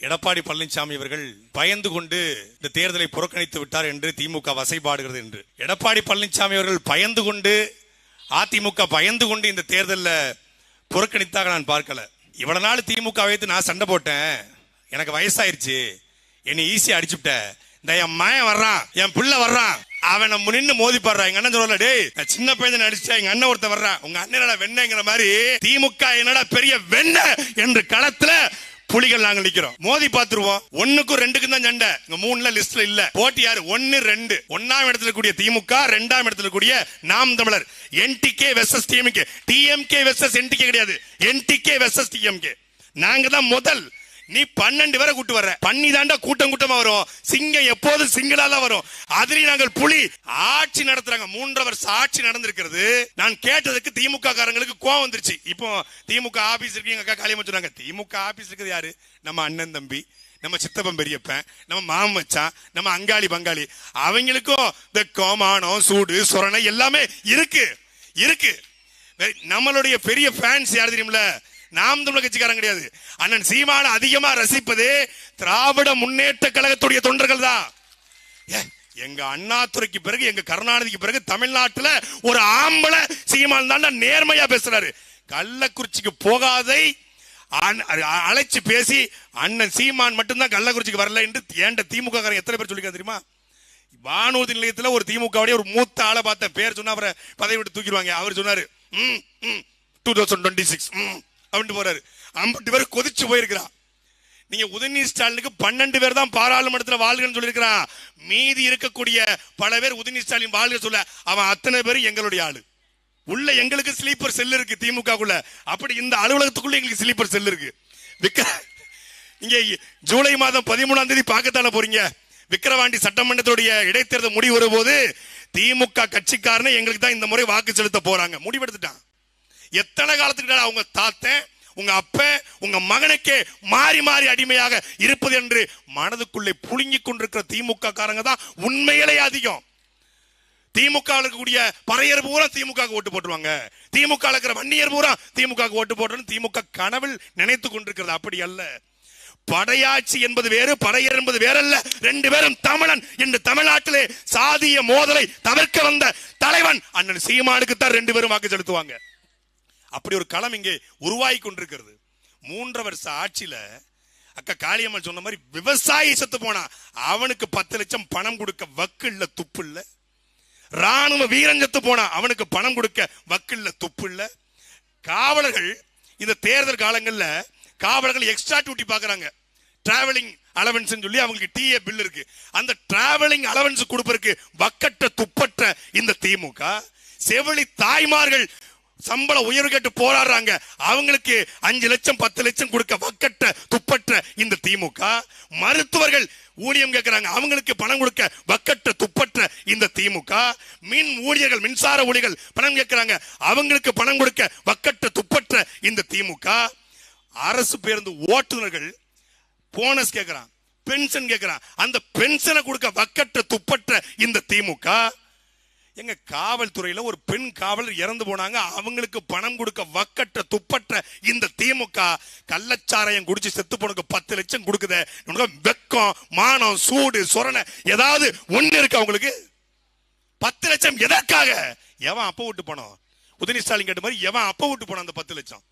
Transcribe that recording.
எடப்பாடி பழனிசாமி அவர்கள் பயந்து கொண்டு இந்த தேர்தலை புறக்கணித்து விட்டார் என்று திமுக வசைபாடுகிறது என்று. எடப்பாடி பழனிசாமி அவர்கள் பயந்து கொண்டு அதிமுக பயந்து கொண்டு இந்த தேர்தலில் புறக்கணித்தாக நான் பார்க்கல. இவ்வளவு நாள் திமுக வைத்து நான் சண்டை போட்டேன். எனக்கு வயசாயிருச்சு. என்னை ஈஸியா அடிச்சுட்ட இந்த என் மயன் வர்றான் என் பிள்ளை வர்றான். அவன் நம்ம நின்று மோதி பாடுறான் எங்க அண்ணன் சொல்லல டேய் நான் சின்ன பையன் அடிச்சா எங்க அண்ணன் ஒருத்தன் வர்றான். உங்க அண்ணனடா வெண்ணங்கிற மாதிரி திமுக என்னடா பெரிய வெண்ண என்று களத்துல புலிகள் நாங்க நிக்கிறோம். மோதி பாத்துருவோம். ஒண்ணுக்கும் ரெண்டுக்கும் தான் சண்டை. இங்க மூணுல லிஸ்ட்ல இல்ல. போட்டி யாரு? ஒன்னு ரெண்டு. ஒன்னாம் இடத்துல கூடிய திமுக ரெண்டாம் இடத்துல கூடிய Naam Tamilar. NTK versus DMK DMK versus NTK கிடையாது. என்டிகே வெர்சஸ் டிஎம்கே நாங்க தான் முதல். நீ பன்னெண்டு பேரை கூட்டு வர்ற. பண்ணி தாண்டா கூட்டம் கூட்டமா வரும். சிங்கம் எப்போதும் சிங்கிளா தான் வரும். அதுலயும் நாங்கள் புலி. ஆட்சி நடத்துறாங்க. மூன்றரை வருஷம் ஆட்சி நடந்திருக்கிறது. நான் கேட்டதுக்கு திமுக காரங்களுக்கு கோவம் வந்துருச்சு. இப்போ திமுக ஆபீஸ் இருக்கு எங்க அக்கா காலியமா சொன்னாங்க திமுக ஆபீஸ் இருக்குது யாரு? நம்ம அண்ணன் தம்பி நம்ம சித்தப்பன் பெரியப்பன் நம்ம மாமச்சான் நம்ம அங்காளி பங்காளி. அவங்களுக்கும் வெக்கம் மானம் சூடு சொரணை எல்லாமே இருக்கு. இருக்கு. நம்மளுடைய பெரிய ஃபேன்ஸ் யார் தெரியுமில்ல? நாம் தமிழக கட்சிக்காரன் கிடையாது. அண்ணன் சீமான அதிகமா ரசிப்பது திராவிட முன்னேற்ற கழகத்துடைய தொண்டர்கள் தான். ஏ, எங்க அண்ணாத்துறைக்கு பிறகு எங்க கருணாநிதிக்கு பிறகு தமிழ்நாட்டுல ஒரு ஆம்பளை சீமான் தான் நேர்மையா பேசுறாரு. கள்ளக்குறிச்சிக்கு போகாதை அழைச்சு பேசி அண்ணன் சீமான் மட்டும்தான் கள்ளக்குறிச்சிக்கு வரல என்று ஏண்ட திமுக எத்தனை பேர் சொல்லிக்க தெரியுமா? வானூர்தி நிலையத்துல ஒரு திமுகவுடைய ஒரு மூத்த ஆளை பார்த்த பேர் சொன்னா அவரை பதவி விட்டு தூக்கிடுவாங்க. அவர் சொன்னாரு டூ தௌசண்ட் டுவெண்ட்டி சிக்ஸ் அப்படின்ட்டு போறாரு. ஐம்பது பேர் கொதிச்சு போயிருக்கிறான். நீங்க உதயநிதி ஸ்டாலினுக்கு பன்னெண்டு பேர் தான் பாராளுமன்றத்தில் வாழ்கன்னு சொல்லியிருக்கிறான். மீதி இருக்கக்கூடிய பல பேர் உதயநிதி ஸ்டாலின் வாழ்க சொல்ல அவன் அத்தனை பேரும் எங்களுடைய ஆளு. உள்ள எங்களுக்கு ஸ்லீப்பர் செல் இருக்கு திமுகக்குள்ள. அப்படி இந்த அலுவலகத்துக்குள்ள எங்களுக்கு ஸ்லீப்பர் செல் இருக்கு. விக்ர நீங்க ஜூலை மாதம் பதிமூணாம் தேதி பார்க்கத்தானே போறீங்க. விக்கிரவாண்டி சட்டமன்றத்துடைய இடைத்தேர்தல் முடிவு வரும்போது திமுக கட்சிக்காரனே எங்களுக்கு தான் இந்த முறை வாக்கு செலுத்த போறாங்க. முடிவெடுத்துட்டான். எத்தனை காலத்துக்கு அவங்க தாத்தன் உங்க அப்ப உங்க மகனுக்கே மாறி மாறி அடிமையாக இருப்பது என்று மனதுக்குள்ளே புழுங்கிக் கொண்டிருக்கிற திமுக காரங்க தான் உண்மையிலே அதிகம். திமுக இருக்கக்கூடிய பறையர் பூரா திமுக ஓட்டு போட்டுருவாங்க. திமுக இருக்கிற வன்னியர் பூரா திமுக ஓட்டு போட்டு திமுக கனவில் நினைத்து கொண்டிருக்கிறது. அப்படி அல்ல. படையாட்சி என்பது வேறு படையர் என்பது வேறல்ல. ரெண்டு பேரும் தமிழன் என்று தமிழ்நாட்டிலே சாதிய மோதலை தவிர்க்க வந்த தலைவன் அண்ணன் சீமானுக்கு தான் ரெண்டு பேரும் வாக்கு செலுத்துவாங்க. அப்படி ஒரு களம் இங்கே உருவாகி கொண்டிருக்கிறது. மூன்றரை வருஷ ஆட்சியில அக்கா காளியம்மன் சொன்ன மாதிரி விவசாயி செத்து போனா அவனுக்கு பத்து லட்சம் பணம் கொடுக்க வக்கு இல்ல துப்பு இல்ல. ராணுவ வீரன் செத்து போனா அவனுக்கு பணம் கொடுக்க வக்கு இல்ல துப்பு இல்ல. காவலர்கள் இந்த தேர்தல் காலங்கள்ல காவலர்கள் எக்ஸ்ட்ரா டியூட்டி பாக்குறாங்க. டிராவலிங் அலவன்ஸ் சொல்லி அவங்களுக்கு டிஏ பில் இருக்கு. அந்த டிராவலிங் அலவன்ஸ் கொடுப்பதற்கு வக்கற்ற துப்பற்ற இந்த திமுக. செவிலி தாய்மார்கள் சம்பள உயர்வு கேட்டு போராடுறாங்க. அவங்களுக்கு அஞ்சு லட்சம் பத்து லட்சம் கொடுக்க வக்கற்ற துப்பற்ற இந்த திமுக. மருத்துவர்கள் ஊழியம் கேட்கிறாங்க அவங்களுக்கு பணம் கொடுக்க வக்கற்ற துப்பற்ற இந்த திமுக. மின் ஊழியர்கள் மின்சார ஊழியர்கள் பணம் கேட்கிறாங்க அவங்களுக்கு பணம் கொடுக்க வக்கற்ற துப்பற்ற இந்த திமுக. அரசு பேருந்து ஓட்டுநர்கள் போனஸ் கேட்கிறான் பென்ஷன் கேட்கிறான் அந்த பென்ஷனை கொடுக்க வக்கற்ற துப்பற்ற இந்த திமுக. எங்க காவல்துறையில ஒரு பெண் காவலர் இறந்து போனாங்க. அவங்களுக்கு பணம் கொடுக்க வக்கற்ற துப்பற்ற இந்த திமுக கள்ளச்சாராயம் குடிச்சு செத்து போனக்கு பத்து லட்சம் கொடுக்குதே. வெக்கம் மானம் சூடு சொரணை ஏதாவது ஒண்ணு இருக்கு அவங்களுக்கு. பத்து லட்சம் எதற்காக? எவன் அப்ப விட்டு போனோம் உதயநிதி ஸ்டாலின் கேட்ட மாதிரி எவன் அப்ப விட்டு போனான் அந்த பத்து லட்சம்?